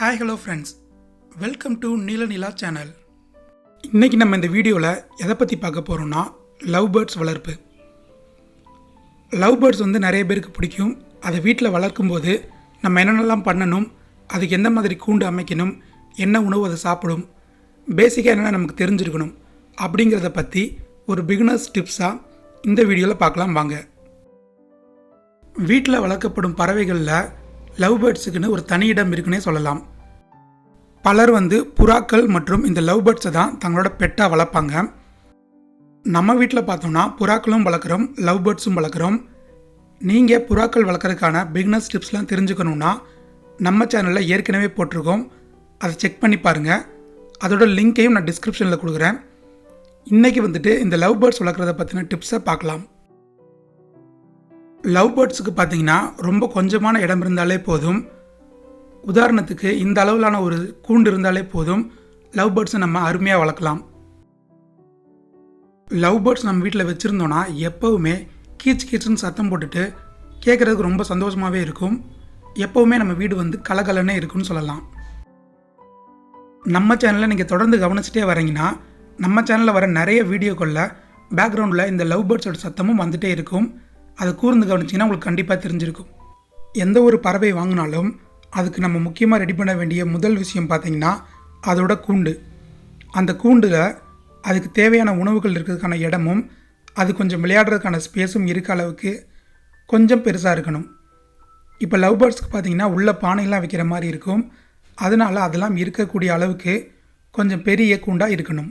Hi hello friends welcome to Neela Nila channel இன்றைக்கி நம்ம இந்த வீடியோவில் எதை பற்றி பார்க்க போகிறோம்னா லவ் பேர்ட்ஸ் வளர்ப்பு. லவ் பேர்ட்ஸ் வந்து நிறைய பேருக்கு பிடிக்கும். அதை வீட்டில் வளர்க்கும்போது நம்ம என்னென்னலாம் பண்ணணும் அதுக்கு எந்த மாதிரி கூண்டு அமைக்கணும் என்ன உணவு அதை சாப்பிடும் பேசிக்காக என்னென்ன நமக்கு தெரிஞ்சிருக்கணும் அப்படிங்கிறத பற்றி ஒரு பிகினர்ஸ் டிப்ஸாக இந்த வீடியோவில் பார்க்கலாம் வாங்க. வீட்டில் வளர்க்கப்படும் பறவைகளில் லவ் பேர்ட்ஸுக்குன்னு ஒரு தனி இடம் இருக்குன்னே சொல்லலாம். பலர் வந்து புறாக்கள் மற்றும் இந்த லவ் பேர்ட்ஸை தான் தங்களோட பெட்டாக வளர்ப்பாங்க. நம்ம வீட்டில் பார்த்தோம்னா புறாக்களும் வளர்க்குறோம் லவ் பேர்ட்ஸும் வளர்க்குறோம். நீங்கள் புறாக்கள் வளர்க்குறதுக்கான பிக்னஸ் டிப்ஸ்லாம் தெரிஞ்சுக்கணுன்னா நம்ம சேனலில் ஏற்கனவே போட்டிருக்கோம். அதை செக் பண்ணி பாருங்கள் அதோட லிங்க்கையும் நான் டிஸ்கிரிப்ஷனில் கொடுக்குறேன். இன்றைக்கி வந்துட்டு இந்த லவ் பேர்ட்ஸ் வளர்க்குறத பற்றின டிப்ஸை பார்க்கலாம். லவ் பேர்ட்ஸுக்கு பார்த்தீங்கன்னா ரொம்ப கொஞ்சமான இடம் இருந்தாலே போதும். உதாரணத்துக்கு இந்த அளவிலான ஒரு கூண்டு இருந்தாலே போதும் லவ் பேர்ட்ஸை நம்ம அருமையாக வளர்க்கலாம். லவ் பேர்ட்ஸ் நம்ம வீட்டில் வச்சுருந்தோன்னா எப்போவுமே கீச் கீச்சுன்னு சத்தம் போட்டுட்டு கேட்குறதுக்கு ரொம்ப சந்தோஷமாகவே இருக்கும். எப்போவுமே நம்ம வீடு வந்து கலகலன்னே இருக்குன்னு சொல்லலாம். நம்ம சேனலை நீங்கள் தொடர்ந்து கவனிச்சிட்டே வரீங்கன்னா நம்ம சேனலில் வர நிறைய வீடியோக்களில் பேக்ரவுண்டில் இந்த லவ் பேர்ட்ஸோட சத்தமும் வந்துகிட்டே இருக்கும். அதை கூர்ந்து கவனிச்சிங்கன்னா உங்களுக்கு கண்டிப்பாக தெரிஞ்சிருக்கும். எந்த ஒரு பறவை வாங்கினாலும் அதுக்கு நம்ம முக்கியமாக ரெடி பண்ண வேண்டிய முதல் விஷயம் பார்த்திங்கன்னா அதோட கூண்டு. அந்த கூண்டில் அதுக்கு தேவையான உணவுகள் இருக்கிறதுக்கான இடமும் அது கொஞ்சம் விளையாடுறதுக்கான ஸ்பேஸும் இருக்க அளவுக்கு கொஞ்சம் பெருசாக இருக்கணும். இப்போ லவ் பேர்ட்ஸ்க்கு பார்த்தீங்கன்னா உள்ள பானையெல்லாம் வைக்கிற மாதிரி இருக்கும். அதனால் அதெல்லாம் இருக்கக்கூடிய அளவுக்கு கொஞ்சம் பெரிய கூண்டாக இருக்கணும்.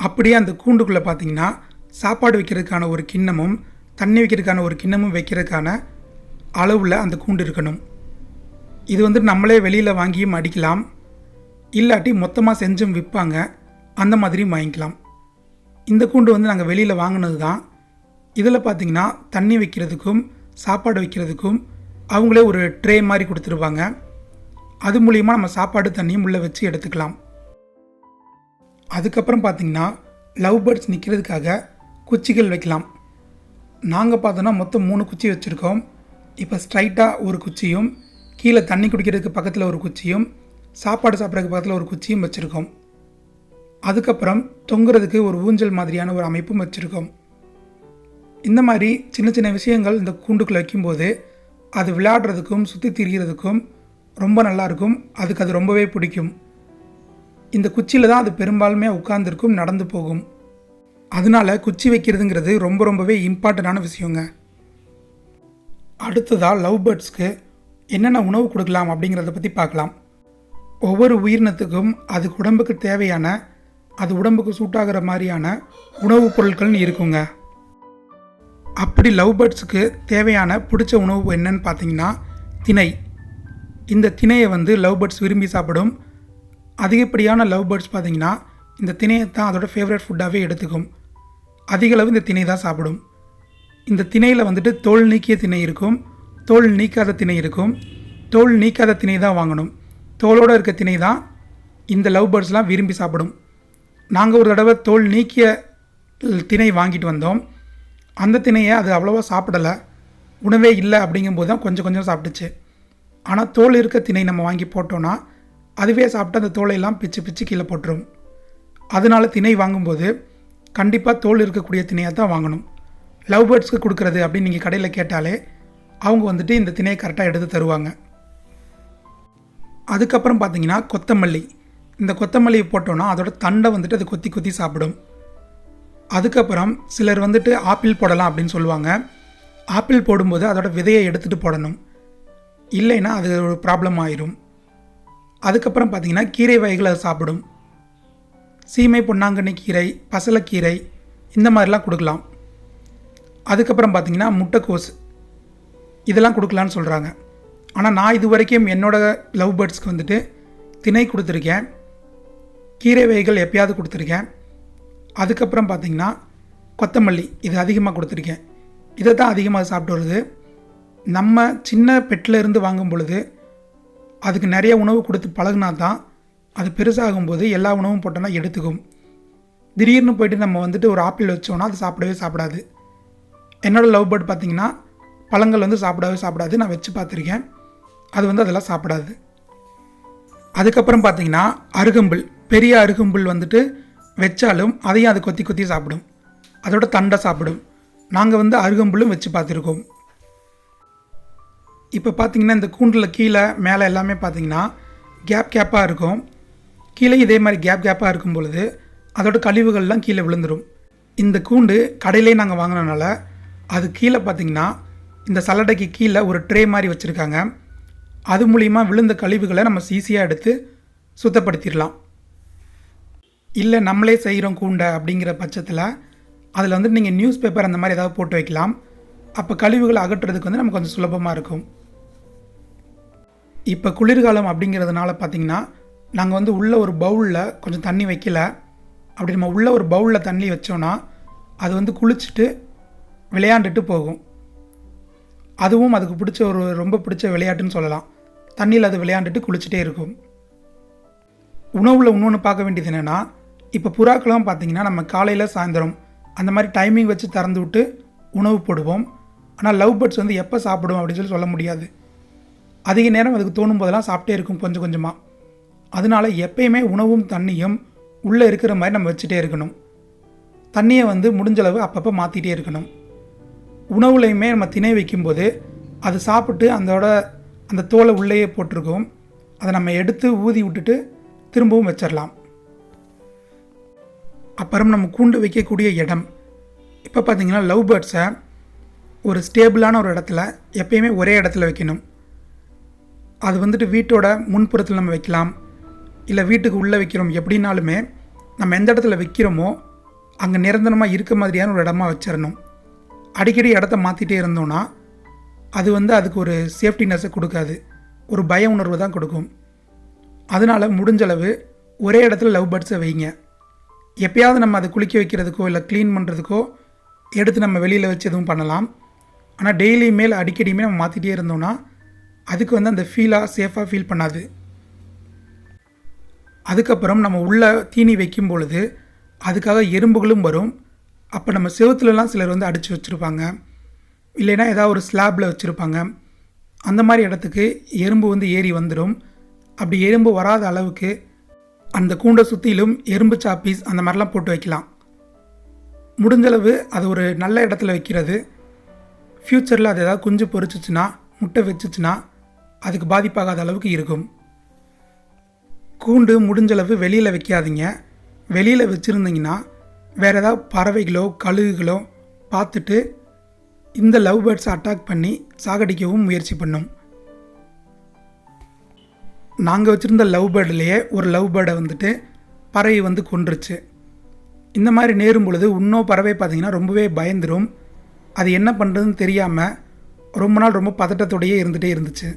அப்படியே அந்த கூண்டுக்குள்ளே பார்த்தீங்கன்னா சாப்பாடு வைக்கிறதுக்கான ஒரு கிண்ணமும் தண்ணி வைக்கிறதுக்கான ஒரு கிண்ணமும் வைக்கிறதுக்கான அளவில் அந்த கூண்டு இருக்கணும். இது வந்து நம்மளே வெளியில் வாங்கியும் அடிக்கலாம். இல்லாட்டி மொத்தமாக செஞ்சும் விற்பாங்க. அந்த மாதிரியும் வாங்கிக்கலாம். இந்த கூண்டு வந்து நாங்கள் வெளியில் வாங்கினது தான் இதில் பார்த்தீங்கன்னா தண்ணி வைக்கிறதுக்கும் சாப்பாடு வைக்கிறதுக்கும் அவங்களே ஒரு ட்ரே மாதிரி கொடுத்துருவாங்க. அது மூலிமா நம்ம சாப்பாடு தண்ணியும் உள்ளே வச்சு எடுத்துக்கலாம். அதுக்கப்புறம் பார்த்தீங்கன்னா லவ் பேர்ட்ஸ் நிற்கிறதுக்காக குச்சிகள் வைக்கலாம். நாங்கள் பார்த்தோன்னா மொத்தம் மூணு குச்சி வச்சுருக்கோம். இப்போ ஸ்ட்ரைட்டாக ஒரு குச்சியும் கீழே தண்ணி குடிக்கிறதுக்கு பக்கத்தில் ஒரு குச்சியும் சாப்பாடு சாப்பிட்றதுக்கு பக்கத்தில் ஒரு குச்சியும் வச்சுருக்கோம். அதுக்கப்புறம் தொங்குறதுக்கு ஒரு ஊஞ்சல் மாதிரியான ஒரு அமைப்பும் வச்சுருக்கோம். இந்த மாதிரி சின்ன சின்ன விஷயங்கள் இந்த கூண்டுக்குள்ளே வைக்கும்போது அது விளையாடுறதுக்கும் சுற்றி திரிகிறதுக்கும் ரொம்ப நல்லாயிருக்கும். அதுக்கு அது ரொம்பவே பிடிக்கும். இந்த குச்சியில் தான் அது பெரும்பாலுமே உட்கார்ந்துருக்கும் நடந்து போகும். அதனால குச்சி வைக்கிறதுங்கிறது ரொம்ப ரொம்பவே இம்பார்ட்டண்டான விஷயங்க. அடுத்ததாக லவ் பேர்ட்ஸ்க்கு என்னென்ன உணவு கொடுக்கலாம் அப்படிங்கிறத பற்றி பார்க்கலாம். ஒவ்வொரு உயிரினத்துக்கும் அது உடம்புக்கு தேவையான அது உடம்புக்கு சூட்டாகிற மாதிரியான உணவுப் பொருட்கள்னு இருக்குங்க. அப்படி லவ் பேர்ட்ஸுக்கு தேவையான பிடிச்ச உணவு என்னன்னு பார்த்தீங்கன்னா திணை. இந்த திணையை வந்து லவ் பேர்ட்ஸ் விரும்பி சாப்பிடும். அதிகப்படியான லவ் பேர்ட்ஸ் பார்த்திங்கன்னா இந்த திணையை தான் அதோட ஃபேவரட் ஃபுட்டாகவே எடுத்துக்கும். அதிகளவு இந்த திணை தான் சாப்பிடும். இந்த திணையில் வந்துட்டு தோல் நீக்கிய திணை இருக்கும். தோல் நீக்காத திணை இருக்கும். தோல் நீக்காத திணை தான் வாங்கணும். தோலோடு இருக்க திணை தான் இந்த லவ் பேர்ட்ஸ்லாம் விரும்பி சாப்பிடும். நாங்கள் ஒரு தடவை தோல் நீக்கிய திணை வாங்கிட்டு வந்தோம். அந்த திணையை அது அவ்வளோவா சாப்பிடலை. உணவே இல்லை அப்படிங்கும்போது தான் கொஞ்சம் கொஞ்சம் சாப்பிட்டுச்சு. ஆனால் தோல் இருக்க திணை நம்ம வாங்கி போட்டோன்னா அதுவே சாப்பிட்டு அந்த தோலையெல்லாம் பிச்சு பிச்சு கீழே போட்டுரும். அதனால திணை வாங்கும்போது கண்டிப்பாக தோல் இருக்கக்கூடிய திணையாக தான் வாங்கணும். லவ் பேர்ட்ஸ்க்கு கொடுக்குறது அப்படின்னு நீங்கள் கடையில் கேட்டாலே அவங்க வந்துட்டு இந்த திணையை கரெக்டாக எடுத்து தருவாங்க. அதுக்கப்புறம் பார்த்தீங்கன்னா கொத்தமல்லி. இந்த கொத்தமல்லியை போட்டோன்னா அதோட தண்டை வந்துட்டு அது கொத்தி கொத்தி சாப்பிடும். அதுக்கப்புறம் சிலர் வந்துட்டு ஆப்பிள் போடலாம் அப்படின்னு சொல்லுவாங்க. ஆப்பிள் போடும்போது அதோட விதையை எடுத்துகிட்டு போடணும். இல்லைன்னா அது ஒரு ப்ராப்ளம் ஆயிரும். அதுக்கப்புறம் பார்த்தீங்கன்னா கீரை வகைகளை அது சாப்பிடும். சீமை பொன்னாங்கண்ணி கீரை பசலைக்கீரை இந்த மாதிரிலாம் கொடுக்கலாம். அதுக்கப்புறம் பார்த்தீங்கன்னா முட்டைக்கோஸ். இதெல்லாம் கொடுக்கலான்னு சொல்கிறாங்க ஆனால் நான் இது வரைக்கும் என்னோட லவ் பேர்ட்ஸ்க்கு வந்துட்டு திணை கொடுத்துருக்கேன். கீரை வகைகள் எப்பயாவது கொடுத்துருக்கேன். அதுக்கப்புறம் பார்த்தீங்கன்னா கொத்தமல்லி இது அதிகமாக கொடுத்துருக்கேன். இதை தான் அதிகமாக சாப்பிட்டு வருது. நம்ம சின்ன பெட்டில் இருந்து வாங்கும் பொழுது அதுக்கு நிறைய உணவு கொடுத்து பழகுனா தான் அது பெருசாகும்போது எல்லா உணவும் போட்டோன்னா எடுத்துக்கும். திடீர்னு போயிட்டு நம்ம வந்துட்டு ஒரு ஆப்பிள் வச்சோன்னா அது சாப்பிடவே சாப்பிடாது. என்னோடய லவ் பேர்ட் பார்த்திங்கன்னா பழங்கள் வந்து சாப்பிடவே சாப்பிடாது. நான் வச்சு பார்த்துருக்கேன். அது வந்து அதெல்லாம் சாப்பிடாது. அதுக்கப்புறம் பார்த்தீங்கன்னா அருகம்புல் பெரிய அருகம்புல் வந்துட்டு வச்சாலும் அதையும் அது கொத்தி கொத்தி சாப்பிடும். அதோட தண்டை சாப்பிடும். நாங்கள் வந்து அருகம்புல்லும் வச்சு பார்த்துருக்கோம். இப்போ பார்த்திங்கன்னா இந்த கூண்டில் கீழே மேலே எல்லாமே பார்த்தீங்கன்னா கேப் கேப்பாக இருக்கும். கீழே இதே மாதிரி கேப் கேப்பாக இருக்கும் பொழுது அதோட கழிவுகள்லாம் கீழே விழுந்துடும் இந்த கூண்டு கடையிலே நாங்கள் வாங்கினனால அது கீழே பார்த்தீங்கன்னா இந்த சல்லடைக்கு கீழே ஒரு ட்ரே மாதிரி வச்சுருக்காங்க. அது மூலிமா விழுந்த கழிவுகளை நம்ம ஈஸியாக எடுத்து சுத்தப்படுத்திடலாம். இல்லை நம்மளே செய்கிறோம் கூண்டை அப்படிங்கிற பட்சத்தில் அதில் வந்து நீங்கள் நியூஸ் பேப்பர் அந்த மாதிரி ஏதாவது போட்டு வைக்கலாம். அப்போ கழிவுகளை அகற்றுறதுக்கு வந்து நமக்கு கொஞ்சம் சுலபமாக இருக்கும். இப்போ குளிர்காலம் அப்படிங்கிறதுனால பார்த்தீங்கன்னா நாங்கள் வந்து உள்ள ஒரு பவுலில் கொஞ்சம் தண்ணி வைக்கல. அப்படி நம்ம உள்ள ஒரு பவுலில் தண்ணி வச்சோன்னா அது வந்து குளிச்சுட்டு விளையாண்டுட்டு போகும். அதுவும் அதுக்கு பிடிச்ச ஒரு ரொம்ப பிடிச்ச விளையாட்டுன்னு சொல்லலாம். தண்ணியில் அது விளையாண்டுட்டு குளிச்சுட்டே இருக்கும். உணவில் இன்னொன்று பார்க்க வேண்டியது என்னென்னா இப்போ புறாக்கெல்லாம் பார்த்தீங்கன்னா நம்ம காலையில் சாயந்தரம் அந்த மாதிரி டைமிங் வச்சு திறந்து விட்டு உணவு போடுவோம். ஆனால் லவ் பேர்ட்ஸ் வந்து எப்போ சாப்பிடும் அப்படின்னு சொல்லி சொல்ல முடியாது. அதிக நேரம் அதுக்கு தோணும் போதெல்லாம் சாப்பிட்டே இருக்கும் கொஞ்சம் கொஞ்சமாக அதனால எப்பயுமே உணவும் தண்ணியும் உள்ளே இருக்கிற மாதிரி நம்ம வச்சுட்டே இருக்கணும். தண்ணியை வந்து முடிஞ்சளவு அப்பப்போ மாற்றிட்டே இருக்கணும். உணவுலையுமே நம்ம திணை வைக்கும்போது அது சாப்பிட்டு அதோட அந்த தோலை உள்ளேயே போட்டிருக்கோம். அதை நம்ம எடுத்து ஊதி விட்டுட்டு திரும்பவும் வச்சிடலாம் அப்புறம் நம்ம கூண்டு வைக்கக்கூடிய இடம். இப்போ பார்த்தீங்கன்னா லவ் பேர்ட்ஸை ஒரு ஸ்டேபிளான ஒரு இடத்துல எப்பயுமே ஒரே இடத்துல வைக்கணும். அது வந்துட்டு வீட்டோட முன்புறத்தில் நம்ம வைக்கலாம். இல்லை வீட்டுக்கு உள்ளே வைக்கிறோம் எப்படின்னாலுமே நம்ம எந்த இடத்துல வைக்கிறோமோ அங்கே நிரந்தரமாக இருக்க மாதிரியான ஒரு இடமா வச்சிடணும் அடிக்கடி இடத்த மாற்றிட்டே இருந்தோன்னா அது வந்து அதுக்கு ஒரு சேஃப்டினஸை கொடுக்காது. ஒரு பய உணர்வு தான் கொடுக்கும். அதனால் முடிஞ்சளவு ஒரே இடத்துல லவ் பேர்ட்ஸை வைங்க. எப்பயாவது நம்ம அதை குளிக்க வைக்கிறதுக்கோ இல்லை க்ளீன் பண்ணுறதுக்கோ எடுத்து நம்ம வெளியில் வச்சு எதுவும் பண்ணலாம். ஆனால் டெய்லி மேல் அடிக்கடியுமே நம்ம மாற்றிட்டே இருந்தோம்னா அதுக்கு வந்து அந்த ஃபீலாக சேஃபாக ஃபீல் பண்ணாது. அதுக்கப்புறம் நம்ம உள்ள தீனி வைக்கும் பொழுது அதுக்காக எறும்புகளும் வரும். அப்போ நம்ம செவுத்துலலாம் சிலர் வந்து அடித்து வச்சுருப்பாங்க. இல்லைன்னா ஏதாவது ஒரு ஸ்லாப்பில் வச்சுருப்பாங்க. அந்த மாதிரி இடத்துக்கு எறும்பு வந்து ஏறி வந்துடும் அப்படி எறும்பு வராத அளவுக்கு அந்த கூண்டை சுற்றிலும் எறும்பு சாப்பீஸ் அந்த மாதிரிலாம் போட்டு வைக்கலாம். முடிஞ்சளவு அது ஒரு நல்ல இடத்துல வைக்கிறது. ஃப்யூச்சரில் அது ஏதாவது குஞ்சு பொறிச்சிச்சுன்னா முட்டை வச்சுச்சுன்னா அதுக்கு பாதிப்பாகாத அளவுக்கு இருக்கும். கூண்டு முடிஞ்சளவு வெளியில் வைக்காதீங்க. வெளியில் வச்சுருந்தீங்கன்னா வேறு ஏதாவது பறவைகளோ கழுகுகளோ பார்த்துட்டு இந்த லவ் பேர்ட்ஸை அட்டாக் பண்ணி சாகடிக்கவும் முயற்சி பண்ணும். நாங்கள் வச்சுருந்த லவ் பேர்டுலேயே ஒரு லவ் பேர்டை வந்துட்டு பறவை வந்து கொன்றுச்சு. இந்த மாதிரி நேரும் பொழுது இன்னும் பறவை பார்த்திங்கன்னா ரொம்பவே பயந்துரும். அது என்ன பண்ணுறதுன்னு தெரியாமல் ரொம்ப நாள் ரொம்ப பதட்டத்தோடையே இருந்துகிட்டே இருந்துச்சு.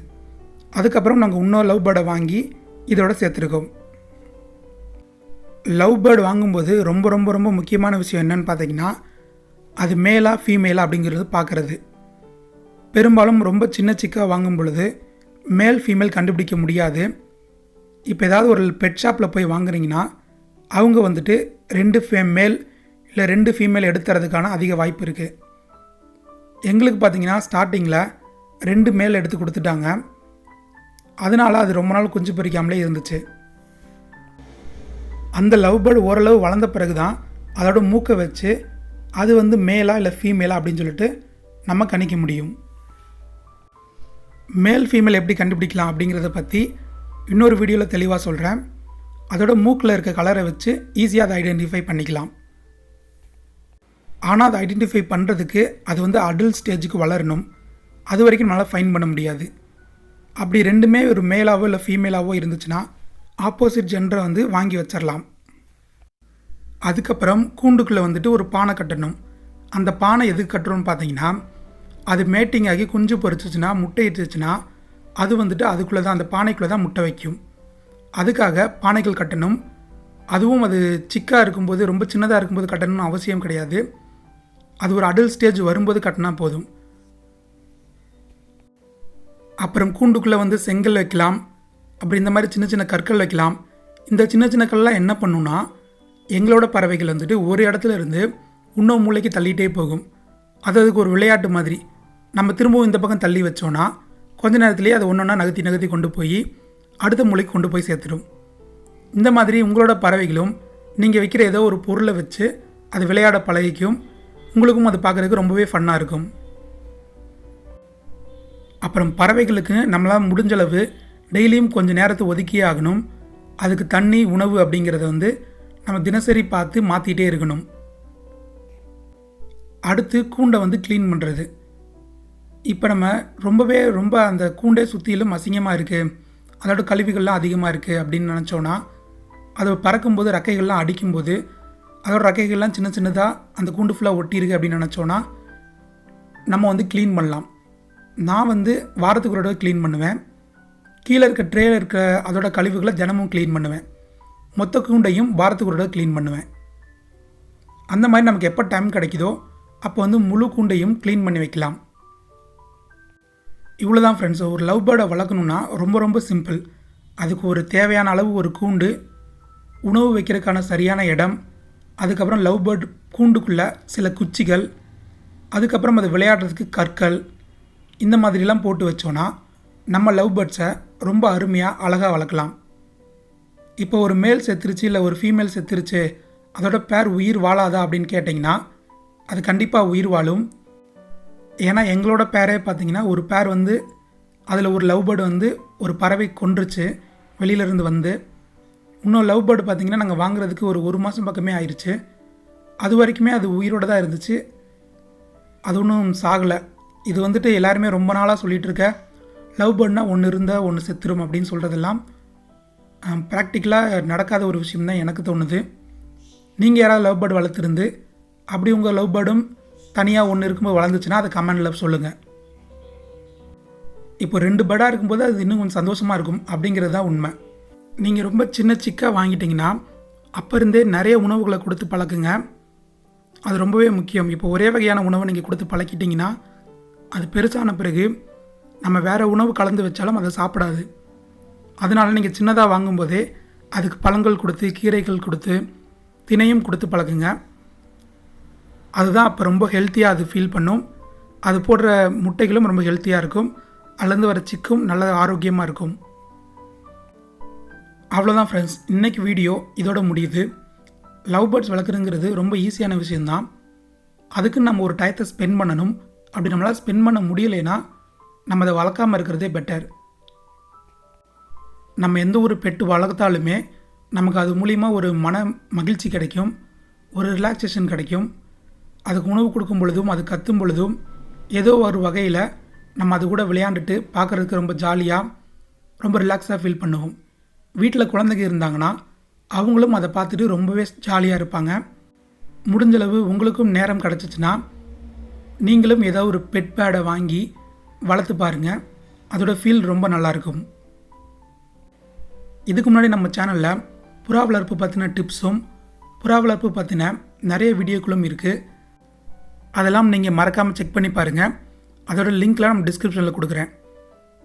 அதுக்கப்புறம் நாங்கள் இன்னும் லவ் பேர்டை வாங்கி இதோட சேர்த்துருக்கோம். லவ் பேர்டு வாங்கும்போது ரொம்ப ரொம்ப ரொம்ப முக்கியமான விஷயம் என்னன்னு பார்த்தீங்கன்னா அது மேலா ஃபீமேலா அப்படிங்கிறது பார்க்குறது. பெரும்பாலும் ரொம்ப சின்ன சிக்காக வாங்கும் பொழுது மேல் ஃபீமேல் கண்டுபிடிக்க முடியாது. இப்போ ஏதாவது ஒரு பெட் ஷாப்பில் போய் வாங்குறீங்கன்னா அவங்க வந்துட்டு ரெண்டு ஃபே மேல் இல்லை ரெண்டு ஃபீமேல் எடுத்துறதுக்கான அதிக வாய்ப்பு இருக்குது எங்களுக்கு பார்த்தீங்கன்னா ஸ்டார்டிங்கில் ரெண்டு மேல் எடுத்து கொடுத்துட்டாங்க. அதனால் அது ரொம்ப நாள் குஞ்சு பொறிக்காமலே இருந்துச்சு. அந்த லவ் பேர்டு ஓரளவு வளர்ந்த பிறகு தான் அதோட மூக்கை வச்சு அது வந்து மேலா இல்லை ஃபீமேலா அப்படின்னு சொல்லிட்டு நம்ம கணிக்க முடியும். மேல் ஃபீமேல் எப்படி கண்டுபிடிக்கலாம் அப்படிங்கிறத பற்றி இன்னொரு வீடியோவில் தெளிவாக சொல்கிறேன் அதோட மூக்கில் இருக்க கலரை வச்சு ஈஸியாக அதை ஐடென்டிஃபை பண்ணிக்கலாம். ஆனால் அதை ஐடென்டிஃபை பண்ணுறதுக்கு அது வந்து அடல்ட் ஸ்டேஜுக்கு வளரணும். அது வரைக்கும் நம்மளால் ஃபைன் பண்ண முடியாது. அப்படி ரெண்டுமே ஒரு மேலாவோ இல்லை ஃபீமேலாவோ இருந்துச்சுன்னா ஆப்போசிட் ஜென்டரை வந்து வாங்கி வச்சிடலாம் அதுக்கப்புறம் கூண்டுக்குள்ளே வந்துட்டு ஒரு பானை கட்டணும். அந்த பானை எதுக்கு கட்டுறோம்னு பார்த்தீங்கன்னா அது மேட்டிங் ஆகி குஞ்சு பொறிச்சிச்சுன்னா முட்டை இட்டுச்சுன்னா அது வந்துட்டு அதுக்குள்ளே தான் அந்த பானைக்குள்ளே தான் முட்டை வைக்கும். அதுக்காக பானைகள் கட்டணும். அதுவும் அது சிக்காக இருக்கும்போது ரொம்ப சின்னதாக இருக்கும்போது கட்டணும்னு அவசியம் கிடையாது. அது ஒரு அடல் ஸ்டேஜ் வரும்போது கட்டினா போதும். அப்புறம் கூண்டுக்குள்ளே வந்து செங்கல் வைக்கலாம். அப்படி இந்த மாதிரி சின்ன சின்ன கற்கள் வைக்கலாம். இந்த சின்ன சின்ன கல்லாம் என்ன பண்ணுன்னா எங்களோட பறவைகள் வந்துட்டு ஒரு இடத்துல இருந்து இன்னொரு மூளைக்கு தள்ளிகிட்டே போகும். அது அதுக்கு ஒரு விளையாட்டு மாதிரி. நம்ம திரும்பவும் இந்த பக்கம் தள்ளி வச்சோன்னா கொஞ்ச நேரத்துலேயே அதை ஒன்று ஒன்றா நகர்த்தி நகர்த்தி கொண்டு போய் அடுத்த மூலைக்கு கொண்டு போய் சேர்த்துடும். இந்த மாதிரி உங்களோட பறவைகளும் நீங்கள் வைக்கிற ஏதோ ஒரு பொருளை வச்சு அது விளையாட பழகிக்கும். உங்களுக்கும் அது பார்க்குறதுக்கு ரொம்பவே ஃபன்னாக இருக்கும். அப்புறம் பறவைகளுக்கு நம்மளால் முடிஞ்சளவு டெய்லியும் கொஞ்சம் நேரத்தை ஒதுக்கியே ஆகணும். அதுக்கு தண்ணி உணவு அப்படிங்கிறத வந்து நம்ம தினசரி பார்த்து மாற்றிட்டே இருக்கணும். அடுத்து கூண்டை வந்து க்ளீன் பண்ணுறது இப்போ நம்ம ரொம்பவே ரொம்ப அந்த கூண்டே சுற்றிலும் அசிங்கமாக இருக்குது அதோட கழிவுகள்லாம் அதிகமாக இருக்குது அப்படின்னு நினச்சோன்னா அது பறக்கும்போது ரக்கைகள்லாம் அடிக்கும்போது அதோட ரக்கைகள்லாம் சின்ன சின்னதாக அந்த கூண்டு ஃபுல்லாக ஒட்டியிருக்கு அப்படின்னு நினச்சோன்னா நம்ம வந்து க்ளீன் பண்ணலாம். நான் வந்து வாரத்துக்கு ஒரு தடவை க்ளீன் பண்ணுவேன். கீழே இருக்க ட்ரேல இருக்க அதோட கழிவுகளை தினமும் க்ளீன் பண்ணுவேன். மொத்த கூண்டையும் வாரத்துக்கு ஒரு க்ளீன் பண்ணுவேன். அந்த மாதிரி நமக்கு எப்போ டைம் கிடைக்குதோ அப்போ வந்து முழு கூண்டையும் க்ளீன் பண்ணி வைக்கலாம். இவ்வளோ தான் ஃப்ரெண்ட்ஸ் ஒரு லவ் பேர்டை வளர்க்கணுன்னா ரொம்ப ரொம்ப சிம்பிள் அதுக்கு ஒரு தேவையான அளவு ஒரு கூண்டு உணவு வைக்கிறதுக்கான சரியான இடம் அதுக்கப்புறம் லவ் பேர்ட் கூண்டுக்குள்ளே சில குச்சிகள் அதுக்கப்புறம் அது விளையாடுறதுக்கு கற்கள் இந்த மாதிரிலாம் போட்டு வச்சோன்னா நம்ம லவ் பேர்ட்ஸை ரொம்ப அருமையாக அழகாக வளர்க்கலாம். இப்போ ஒரு மேல் செத்துருச்சு இல்லை ஒரு ஃபீமேல் செத்துருச்சு அதோட பேர் உயிர் வாழாதா அப்படின்னு கேட்டிங்கன்னா அது கண்டிப்பாக உயிர் வாழும். ஏன்னா எங்களோட பேரே பார்த்தீங்கன்னா ஒரு பேர் வந்து அதில் ஒரு லவ் பேர்டு வந்து ஒரு பறவை கொன்றுச்சு வெளியிலேருந்து வந்து. இன்னும் லவ் பேர்டு பார்த்திங்கன்னா நாங்கள் வாங்குறதுக்கு ஒரு ஒரு மாதம் பக்கமே ஆயிடுச்சு அது வரைக்குமே அது உயிரோடு தான் இருந்துச்சு. அது ஒன்றும் சாகலை. இது வந்துட்டு எல்லாருமே ரொம்ப நாளாக சொல்லிகிட்டு இருக்க லவ் பேர்ட்னா ஒன்று இருந்தால் ஒன்று செத்துரும் அப்படின்னு சொல்கிறதெல்லாம் ப்ராக்டிக்கலாக நடக்காத ஒரு விஷயம் தான் எனக்கு தோணுது. நீங்கள் யாராவது லவ் பேர்டு வளர்த்துருந்து அப்படி உங்கள் லவ் பேர்டும் தனியாக ஒன்று இருக்கும்போது வளர்ந்துச்சுன்னா அதை கமெண்டில் சொல்லுங்கள் இப்போ ரெண்டு பேர்டாக இருக்கும்போது அது இன்னும் கொஞ்சம் சந்தோஷமாக இருக்கும் அப்படிங்கிறது தான் உண்மை. நீங்கள் ரொம்ப சின்ன சிக்காக வாங்கிட்டிங்கன்னா அப்போ இருந்தே நிறைய உணவுகளை கொடுத்து பழக்குங்க. அது ரொம்பவே முக்கியம். இப்போ ஒரே வகையான உணவை நீங்கள் கொடுத்து பழக்கிட்டிங்கன்னா அது பெருசான பிறகு நம்ம வேறு உணவு கலந்து வச்சாலும் அதை சாப்பிடாது. அதனால் நீங்கள் சின்னதாக வாங்கும்போதே அதுக்கு பழங்கள் கொடுத்து கீரைகள் கொடுத்து தினையும் கொடுத்து பழகுங்க. அதுதான் அப்போ ரொம்ப ஹெல்த்தியாக அது ஃபீல் பண்ணும். அது போடுற முட்டைகளும் ரொம்ப ஹெல்த்தியாக இருக்கும். அதுலேருந்து வர சிக்கும் நல்ல ஆரோக்கியமாக இருக்கும். அவ்வளோதான் ஃப்ரெண்ட்ஸ் இன்றைக்கி வீடியோ இதோட முடியுது. லவ் பேர்ட்ஸ் வளர்க்குறங்கிறது ரொம்ப ஈஸியான விஷயந்தான் அதுக்கு நம்ம ஒரு டயத்தை ஸ்பெண்ட் பண்ணணும். அப்படி நம்மளால் ஸ்பெண்ட் பண்ண முடியலைன்னா நம்ம அதை வளர்க்காமல் இருக்கிறதே பெட்டர் நம்ம எந்த ஒரு பெட்டு வளர்த்தாலுமே நமக்கு அது மூலிமா ஒரு மன மகிழ்ச்சி கிடைக்கும் ஒரு ரிலாக்ஸேஷன் கிடைக்கும். அதுக்கு உணவு கொடுக்கும் பொழுதும் அது கத்தும் பொழுதும் ஏதோ ஒரு வகையில் நம்ம அது கூட விளையாண்டுட்டு பார்க்குறதுக்கு ரொம்ப ஜாலியாக ரொம்ப ரிலாக்ஸாக ஃபீல் பண்ணுவோம். வீட்டில் குழந்தைங்க இருந்தாங்கன்னா அவங்களும் அதை பார்த்துட்டு ரொம்பவே ஜாலியாக இருப்பாங்க. முடிஞ்சளவு உங்களுக்கும் நேரம் கிடச்சிச்சின்னா நீங்களும் ஏதோ ஒரு பெட் பேடை வாங்கி வளர்த்து பாருங்கள் அதோட ஃபீல் ரொம்ப நல்லாயிருக்கும் இதுக்கு முன்னாடி நம்ம சேனலில் புறா வளர்ப்பு பற்றின டிப்ஸும் புறா வளர்ப்பு பற்றின நிறைய வீடியோக்களும் இருக்குது அதெல்லாம் நீங்கள் மறக்காமல் செக் பண்ணி பாருங்கள் அதோட லிங்க்லாம் நம்ம டிஸ்கிரிப்ஷனில் கொடுக்குறேன்.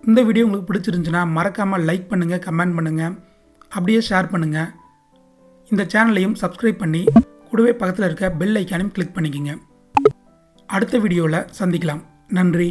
இந்த வீடியோ உங்களுக்கு பிடிச்சிருந்துச்சுன்னா மறக்காமல் லைக் பண்ணுங்கள் கமெண்ட் பண்ணுங்கள் அப்படியே ஷேர் பண்ணுங்கள் இந்த சேனலையும் சப்ஸ்கிரைப் பண்ணி கூடவே பக்கத்தில் இருக்க பெல் ஐக்கானையும் கிளிக் பண்ணிக்கோங்க. அடுத்த வீடியோவில் சந்திக்கலாம். நன்றி.